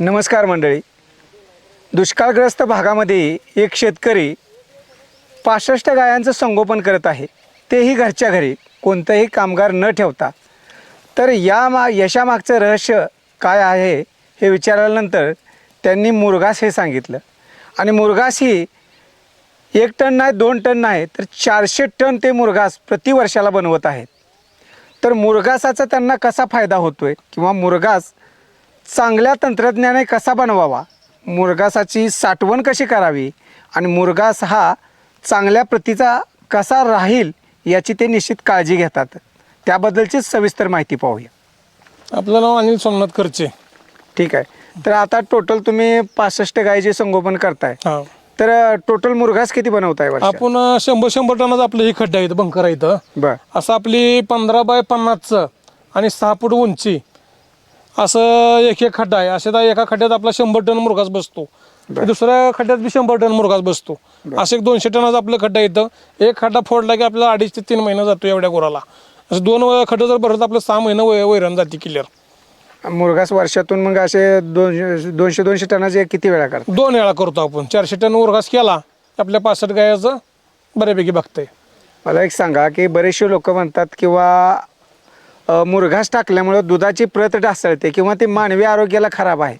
नमस्कार मंडळी. दुष्काळग्रस्त भागामध्ये एक शेतकरी पासष्ट गायांचं संगोपन करत आहे. तेही घरच्या घरी कोणतंही कामगार न ठेवता. तर या मा यशामागचं रहस्य काय आहे हे विचारल्यानंतर त्यांनी मुरघास हे सांगितलं. आणि मुरघास ही एक टन नाही दोन टन नाही तर चारशे टन ते मुरघास प्रतिवर्षाला बनवत आहेत. तर मुरघासाचा त्यांना कसा फायदा होतो आहे किंवा मुरघास चांगल्या तंत्रज्ञाने कसा बनवावा? मुरघासाची साठवण कशी करावी? आणि मुरघास हा चांगल्या प्रतीचा कसा राहील याची ते निश्चित काळजी घेतात. त्याबद्दलचीच सविस्तर माहिती पाहूया. आपलं नाव अनिल सोमनाथ खर्चे ठीक आहे. तर आता टोटल तुम्ही पासष्ट गायीचे संगोपन करताय. हा. तर टोटल मुरघास किती बनवताय वर्षात? आपण अं, शंभर शंभर टनाचं आपलं हे खड्डा इथं बंकर इथं बर. असं आपली पंधरा बाय पन्नासचं आणि सहा फूट उंची असं एक एक खड्डा आहे. असे त्या एका खड्ड्यात आपला शंभर टन मुरघास बसतो. दुसऱ्या खड्ड्यात बी शंभर टन मुरघास बसतो. असं एक दोनशे टनाचं आपलं खड्डा येतं एक खड्डा फोडला की आपल्याला अडीच ते तीन महिना जातो एवढ्या गुराला. असं दोन खड्डं जर भरत आपलं सहा महिने वैरण जाते क्लिअर मुरघास वर्षातून मग असे दोनशे दोनशे दोनशे टनाचे किती वेळा करतात दोन वेळा करतो आपण. चारशे टन मुरघास केला आपल्या पासष्ट गायाचं बऱ्यापैकी बघतंय. मला एक सांगा की बरेचसे लोक म्हणतात किंवा मुरघास टाकल्यामुळं दुधाची प्रत ढासळते किंवा ते मानवी आरोग्याला खराब आहे.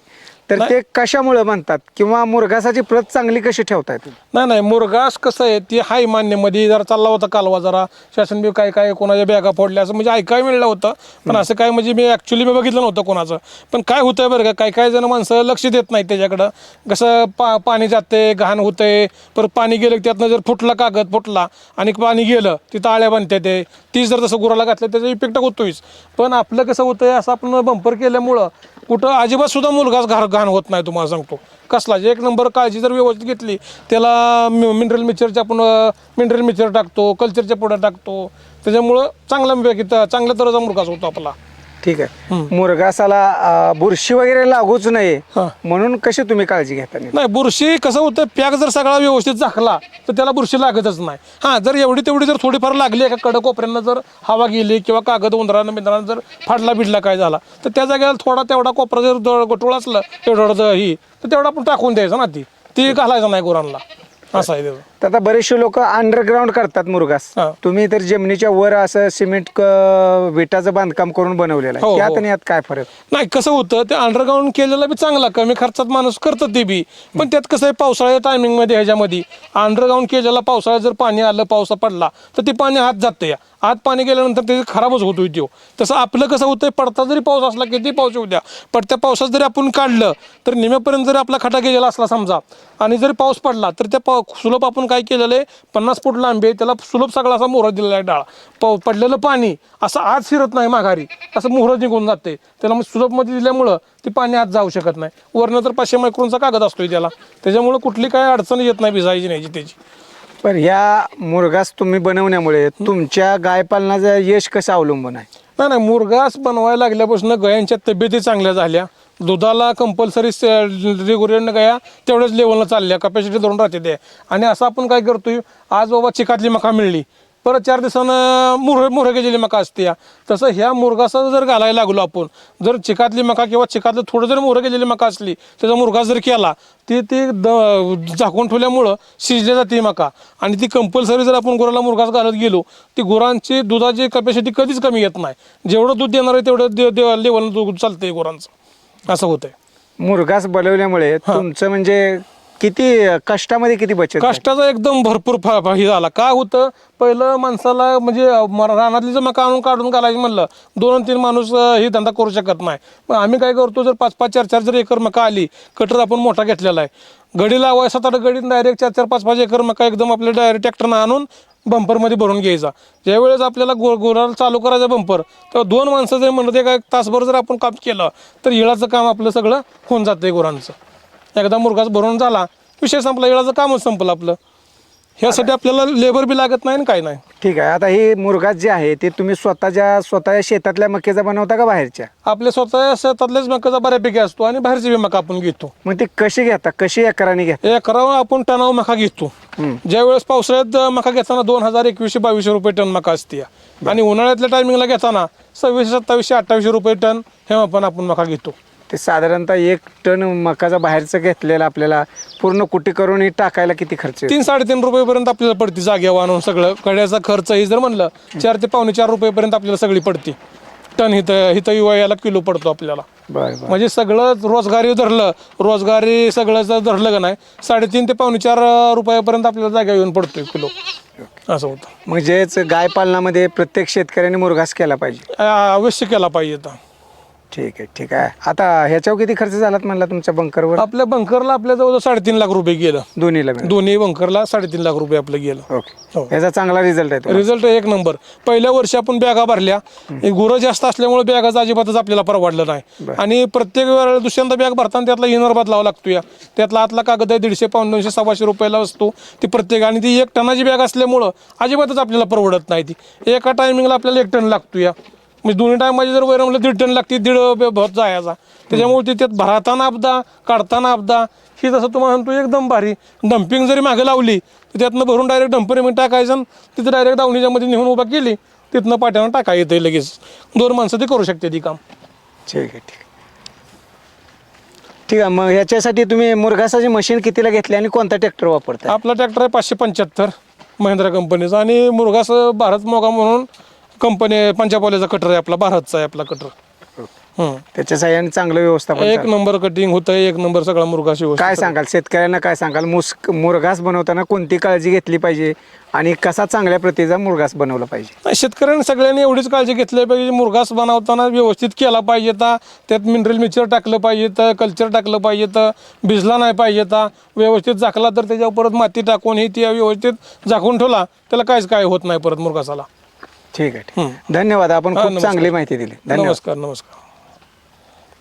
तर ते कशामुळं म्हणतात? किंवा मुरघासाची प्रत चांगली कशी ठेवताय तुम्ही नाही नाही मुरघास कसं आहे ती हाय मान्यमध्ये जरा चालला होता कालवा जरा. शासन बी काय काय कोणाच्या बॅगा फोडल्या असं म्हणजे ऐकायला मिळलं होतं. पण असं काय म्हणजे मी ॲक्च्युली मी बघितलं नव्हतं कोणाचं. पण काय होतंय बरं का काही काही जण माणसं लक्ष देत नाहीत त्याच्याकडं. कसं पा पाणी जाते घाण होतंय परत पाणी गेलं त्यातनं जर फुटला कागद फुटला आणि पाणी गेलं तिथं आळ्या बांधते ते. ती जर तसं गुराला घातलं त्याचा इफेक्ट होतोयच. पण आपलं कसं होतंय असं आपण बंपर केल्यामुळं कुठं अजिबात सुद्धा मुलगाच घर घाण होत नाही तुम्हाला सांगतो. कसला? एक नंबर काळजी जर व्यवस्थित घेतली त्याला मिनरल मिक्सरचे आपण मिनरल मिक्सर टाकतो कल्चरच्या पुढं टाकतो. त्याच्यामुळं चांगला चांगल्या तऱ्हेचा मुलगाच होतो आपला. ठीक आहे. मुरघासाला अ, बुरशी वगैरे लागूच नये. हां. म्हणून कशी तुम्ही काळजी घेता? नाही बुरशी कसं होतं पॅक जर सगळा व्यवस्थित झाकला तर त्याला बुरशी लागतच नाही. हां जर एवढी तेवढी जर थोडीफार लागली एका कडक कोपऱ्यानं जर हवा गेली किंवा कागद उंदरानं बिंदरानं जर फाडला बिडला काय झाला तर त्या जागेला थोडा तेवढा कोपरा जर गोटोळ असलं तेवढं ही तर तेवढा आपण टाकून द्यायचं ना ती. ती घालायचं नाही गुरांना. असं आहे त्याचं तर आता बरेचसे लोक अंडरग्राऊंड करतात मुरघास हां. तुम्ही तर जमिनीच्या वर असं सिमेंट क- विटाचं बांधकाम करून बनवलेलं हो, आहे. हो. त्यात आणि यात काय फरक? नाही कसं होतं ते अंडरग्राऊंड केलेलं बी चांगला कमी खर्चात माणूस करतं ते बी. पण त्यात कसं आहे पावसाळ्या टायमिंगमध्ये ह्याच्यामध्ये अंडरग्राऊंड केलेला पावसाळ्यात जर पाणी आलं पावसा पडला तर ते पाणी हात जातं या. आत पाणी गेल्यानंतर ते खराबच होतोय तो तसं आपलं कसं होतं पडता जरी पाऊस असला किती पाऊस येऊ द्या पडत्या पावसात जरी आपण काढलं तर निम्यापर्यंत जरी आपला खटा गेलेला असला समजा आणि जरी पाऊस पडला तर त्या पाव सुलभ आपण काय केलेलं आहे पन्नास फूट लांबी आहे त्याला सुलभ सगळा असा मोहरा दिलेला आहे डाळ. पाव पडलेलं पाणी असं आत शिरत नाही माघारी असं मोहरं निघून जाते. त्याला मग सुलभमध्ये दिल्यामुळं ते पाणी आत जाऊ शकत नाही. वरनं तर पाचशे मायक्रोनचा कागद असतोय त्याला. त्याच्यामुळं कुठली काय अडचण येत नाही भिजायची नाही त्याची पण ह्या मुरगास तुम्ही बनवण्यामुळे तुमच्या गायपालनाचं यश कसं अवलंबून आहे? नाही नाही मुरगास बनवायला लागल्यापासून गायांच्या तब्येती चांगल्या झाल्या. दुधाला कंपल्सरी रेग्युलर गया तेवढ्याच लेवलला चालल्या. कपॅसिटी धरून राहते ते. आणि असं आपण काय करतोय आज बाबा चिकातली मका मिळली. परत चार दिवसानं मुर मुरं गेलेली मका असते या. तसं ह्या मुरघासा जर घालायला लागलो आपण जर चिकातली मका किंवा चिकातलं थोडं जर मुरं गेलेली मका असली त्याचा मुरघास जर केला ती ती द झाकून ठेवल्यामुळं शिजल्या जाते मका. आणि ती कंपल्सरी जर आपण गुराला मुरघास घालत गेलो ती गुरांची दुधाची कपॅसिटी कधीच कमी येत नाही. जेवढं दूध देणार आहे तेवढं दे दे लेवल दूध चालतंय गुरांचं. असं होतंय. मुरघास बनवल्यामुळे तुमचं म्हणजे किती कष्टामध्ये किती बचत झाली? कष्टाचा एकदम भरपूर फा फा- हे झाला. काय होतं? पहिलं माणसाला म्हणजे म- रानातली जमा काढून आणून काढून घालायची म्हणलं. दोन तीन माणूस अं, हे धंदा करू शकत नाही. मग आम्ही काय करतो जर पाच पाच चार चार जर एकर मका आली कटर आपण मोठा घेतलेला आहे. गडी लावाय सात आठ गडी डायरेक्ट चार चार पाच पाच एकर मका एकदम आपल्या डायरेक्ट ट्रॅक्टरनं आणून बंपरमध्ये भरून घ्यायचा. ज्यावेळेस आपल्याला गो गोराला चालू करायचं बंपर तेव्हा दोन माणसं जर म्हणलं ते काय तासभर जर आपण काम केलं तर इळाचं काम आपलं सगळं होऊन जातं गुरांचं. एकदा मुरघास भरून झाला विषय संपला इळाचं कामच संपलं आपलं. ह्यासाठी आपल्याला लेबर बी लागत नाही आणि काय नाही. ठीक आहे आता हे मुरघास जे आहे ते तुम्ही स्वतःच्या स्वतःच्या शेतातल्या मक्याचा बनवता का बाहेरच्या? आपल्या स्वतः शेतातलेच मकाचा बऱ्यापैकी असतो आणि बाहेरची बी मका आपण घेतो. मग ते कशी घेता? कशी एकराने घेता? एकरावर आपण टनावर मका घेतो. ज्यावेळेस पावसाळ्यात मका घेताना दोन हजार एकवीसशे बावीसशे रुपये टन मका असते. आणि उन्हाळ्यातल्या टायमिंगला घेताना सव्वीसशे सत्तावीसशे अठ्ठावीसशे रुपये टन हे पण आपण मका घेतो. ते साधारणतः एक टन मकाचा बाहेरचं घेतलेला आपल्याला पूर्ण कुटी करून हे टाकायला किती खर्च येतो? तीन साडेतीन रुपयेपर्यंत आपल्याला पडते जागेवर आणून सगळं. कड्याचा खर्च हे जर म्हणलं चार ते पावणे चार रुपयेपर्यंत आपल्याला सगळी पडते. टन हिथं हिथं युवा याला किलो पडतो आपल्याला. बरं बरं. म्हणजे सगळं रोजगारी धरलं रोजगारी सगळं जर धरलं का नाही साडेतीन ते पावणे चार रुपयापर्यंत आपल्याला जागा येऊन पडतोय किलो. असं होतं. म्हणजेच गाय पालनामध्ये प्रत्येक शेतकऱ्याने मुरघास केला पाहिजे. आ- अवश्य केला पाहिजे आता. ठीक आहे ठीक आहे. आता ह्याच्यावर किती खर्च झालात म्हणला तुमच्या बंकरवर आपल्या बंकरला आपल्या जवळ साडेतीन लाख रुपये गेलं. दोन्हीला मिळून दोन्ही बंकरला साडेतीन लाख रुपये आपलं गेलं. हो. ओके याचा चांगला रिझल्ट आहे तुम्हाला. रिझल्ट एक नंबर. पहिल्या वर्षी आपण बॅगा भरल्या. हे गुरं जास्त असल्यामुळे बॅगाचं अजिबातच आपल्याला परवडलं नाही. आणि प्रत्येक वेळेला दुसऱ्यांदा बॅग भरताना त्यातला इनर बदलावा लागतो या. त्यातला आतला कागद आहे दीडशे पाऊन दोनशे सव्वाशे रुपयाला असतो. ती प्रत्येक आणि ती एक टनाची बॅग असल्यामुळं अजिबातच आपल्याला परवडत नाही ती. एका टायमिंगला आपल्याला एक टन लागतो या. म्हणजे दोन्ही टायमाची जर वैर म्हणलं दीड टन लागते दीड भर जायचा. त्याच्यामुळे ती त्यात भरताना अपदा काढताना अपदा ही जसं तुम्हाला म्हणतो एकदम भारी. डम्पिंग जरी मागे लावली तर त्यातनं भरून डायरेक्ट डंपरमध्ये टाकायचं तिथं डायरेक्ट दावणीच्या मध्ये नेऊन उभा केली तिथनं पाट्यानं टाका येते लगेच. दोन माणसं ते करू शकते ती काम. ठीक आहे ठीक ठीक आहे मग ह्याच्यासाठी तुम्ही मुरघासाची मशीन कितीला घेतली आणि कोणता ट्रॅक्टर वापरता आपला ट्रॅक्टर आहे पाचशे पंच्याहत्तर महिंद्रा कंपनीचा आणि मुरघास भारत मोगा म्हणून कंपनी पंचापाल्याचा कटर आहे आपला भारतचा आहे आपला कटर हं. त्याच्या साह्याने चांगलं व्यवस्थापन एक. नंबर कटिंग होतं एक नंबर सगळा मुरघास व्यवस्थित काय सांगाल? शेतकऱ्यांना काय सांगाल? मुस मुरघास बनवताना कोणती काळजी घेतली पाहिजे? आणि कसा चांगल्या प्रतीचा मुरघास बनवला पाहिजे? नाही, शेतकऱ्यांनी सगळ्यांनी एवढीच काळजी घेतली पाहिजे. मुरघास बनवताना व्यवस्थित केला पाहिजे ता. त्यात मिनरल मिक्सर टाकलं पाहिजे तर कल्चर टाकलं पाहिजे तर भिजला नाही पाहिजे ता. व्यवस्थित झाकला तर त्याच्यावर परत माती टाकून ही ती व्यवस्थित झाकून ठेवला त्याला काहीच काय होत नाही परत मुरघासाला. ठीक आहे ठीक आहे. धन्यवाद आपण खूप. चांगली माहिती दिली धन्यवाद नमस्कार नमस्कार